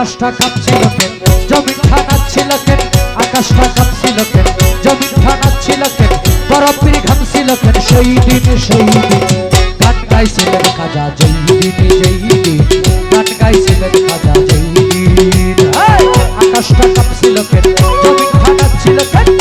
আকাশটা কাঁপছিল কেন জমিন ঠানাচ্ছিল কেন আকাশটা কাঁপছিল কেন জমিন ঠানাচ্ছিল কেন বরফির ঘামছিল কেন সেই দিন সেই দিন গান গাইছিলেন খাজা যেই দিন যেই দিন গান গাইছিলেন খাজা যেই দিন আকাশটা কাঁপছিল কেন জমিন ঠানাচ্ছিল কেন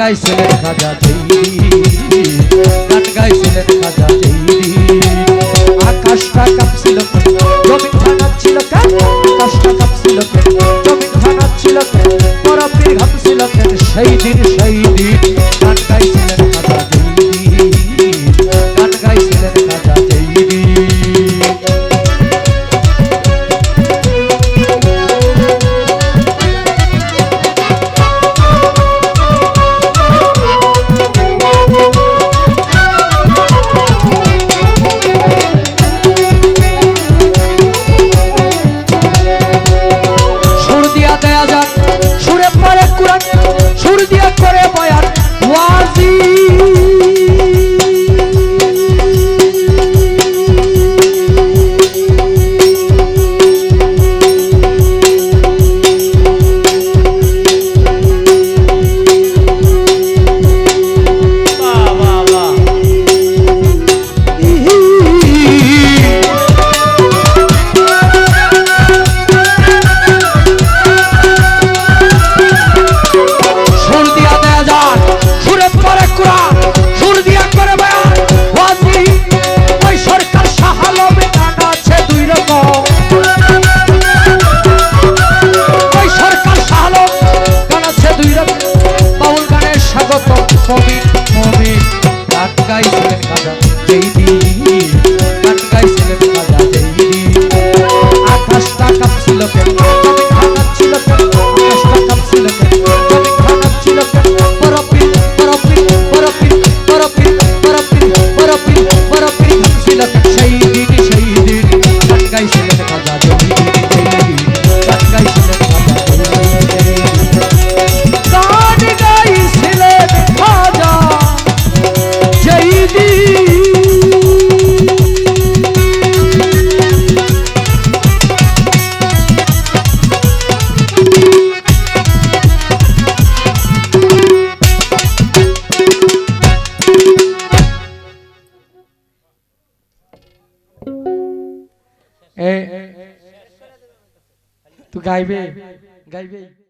গাইছিলেন খাজা জৈরি গান গাইছিলেন খাজা আকাশটা কাঁপছিল জমিন ভাঙাচ্ছিল আকাশটা কাঁপছিল জমিন ভাঙাচ্ছিল সেই দিন সেই সুর দিয়া করে বয়ান তো গাইবে গাইবে